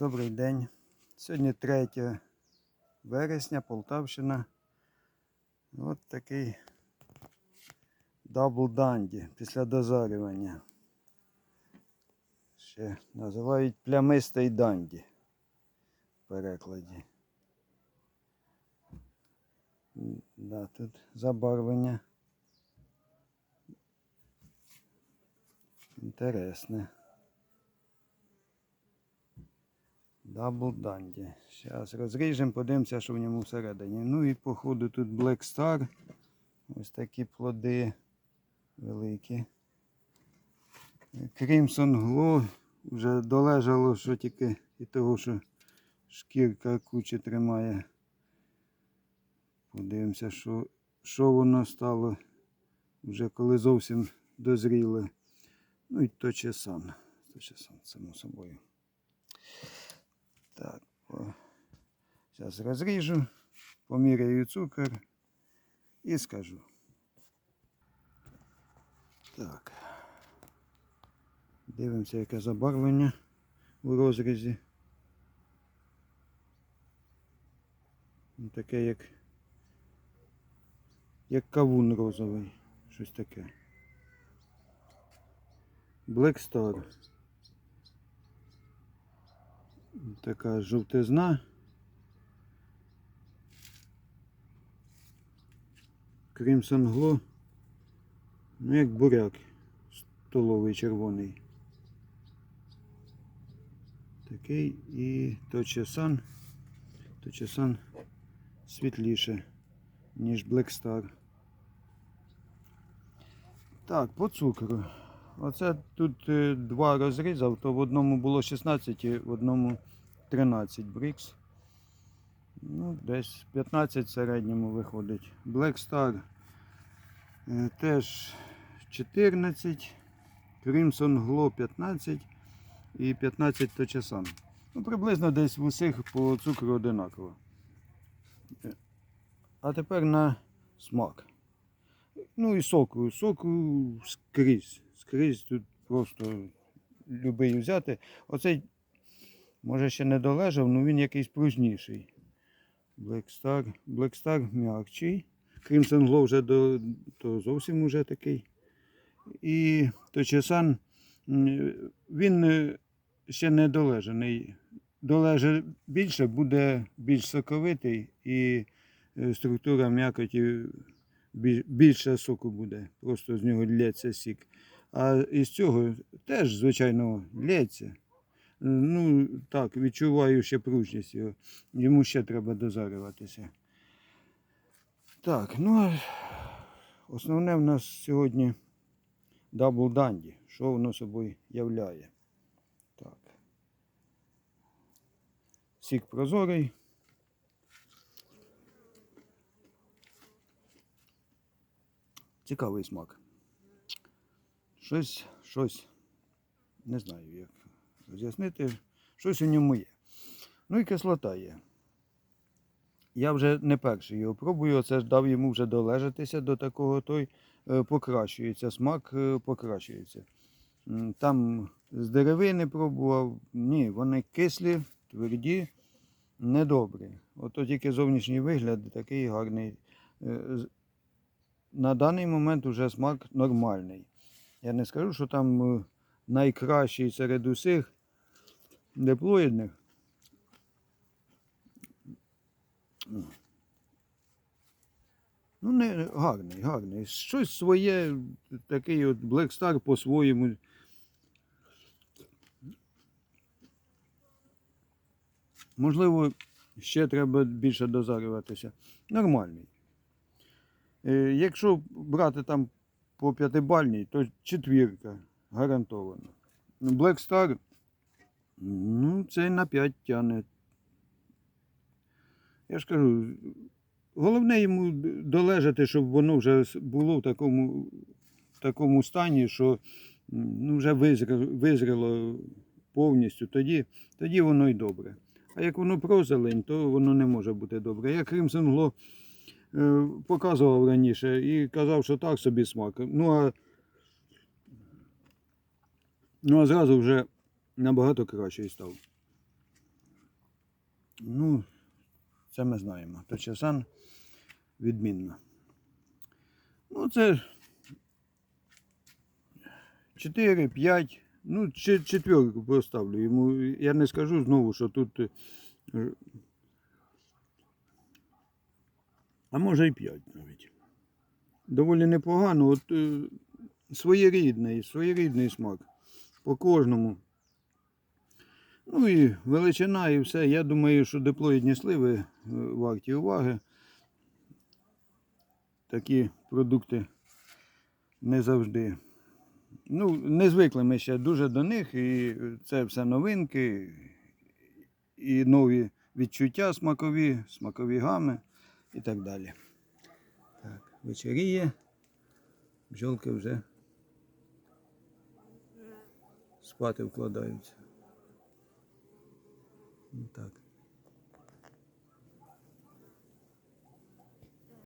Добрий день. Сьогодні 3 вересня, Полтавщина. От такий дабл данді після дозарювання. Ще називають плямистий данді в перекладі. Да, тут забарвлення. Інтересне. Дабл данді. Зараз розріжемо, подивимося, що в ньому всередині. Ну і походу тут Black Star. Ось такі плоди великі. Crimson Glow вже долежало, що тільки і того, що шкірка кучі тримає. Подивимося, що, що воно стало вже коли зовсім дозріло. Ну і то чесан. То чесан, само собою. Так, о. зараз розріжу, поміряю цукор і скажу. Так. Дивимося, яке забарвлення у розрізі. Ну, Таке як, як кавун розовий. Щось таке. Black Star. Така жовтизна. Crimson Glow. Ну, як буряк. Столовий червоний. Такий і точесан. Точесан світліше, ніж Black Star. Так, по цукру. Оце тут е, два розрізав, то в одному було 16, і в одному 13 брікс. Ну, десь 15 в середньому виходить. Black Star е, теж 14, Crimson Glow 15 і 15 точесан. Ну, приблизно десь в усіх по цукру одинаково. Е, А тепер на смак. Ну і соку. Соку скрізь. Скрізь тут просто любий взяти. Оцей, може, ще не долежав, але він якийсь пружніший. Black Star, м'якчий. Crimson Glow вже до, то зовсім уже такий. І Точесан, він е, ще не долежаний. Долеже більше, буде більш соковитий і е, структура м'якоті бі- більше соку буде. Просто з нього лється сік. А із цього теж, звичайно, лється. Ну, так, відчуваю ще пружність його. Йому ще треба дозарюватися. Так, ну основне в нас сьогодні дабл данді. Що воно собою являє? Так. Сік прозорий. Цікавий смак. Щось, щось, не знаю, як роз'яснити, щось у ньому є. Ну і кислота є. Я вже не перший його пробую, оце ж дав йому вже долежатися до такого, той е, покращується, смак е, покращується. Там з деревини пробував, ні, вони кислі, тверді, недобрі. Ото тільки зовнішній вигляд такий гарний. Е, На даний момент вже смак нормальний. Я не скажу, що там е, найкращий серед усіх диплоїдних. Ну, не гарний, гарний. Щось своє, такий от Black Star по-своєму. Можливо, ще треба більше дозарюватися. Нормальний. Е, Якщо брати там по п'ятибальній, то четвірка гарантовано. Black Star, ну, це на 5 тягне. Я ж кажу, головне йому долежати, щоб воно вже було в такому, в такому стані, що ну, вже визріло, повністю, тоді, тоді воно й добре. А як воно прозелень, то воно не може бути добре. Я Crimson Glow показував раніше і казав, що так собі смак. Ну а, ну, а зразу вже набагато кращий став. Ну, це ми знаємо. То часан відмінна. Ну, це 4, 5, ну, четверку поставлю йому. Я не скажу знову, що тут. е, А може і 5 навіть. Доволі непогано. От е, своєрідний, своєрідний смак. По кожному. Ну і величина і все. Я думаю, що диплоїдні сливи е, варті уваги. Такі продукти не завжди. Ну, не звикли ми ще дуже до них, і це все новинки, і нові відчуття смакові, смакові гами і так далі. Так, вечеріє. Бджолки вже спати вкладаються. Ну, Так.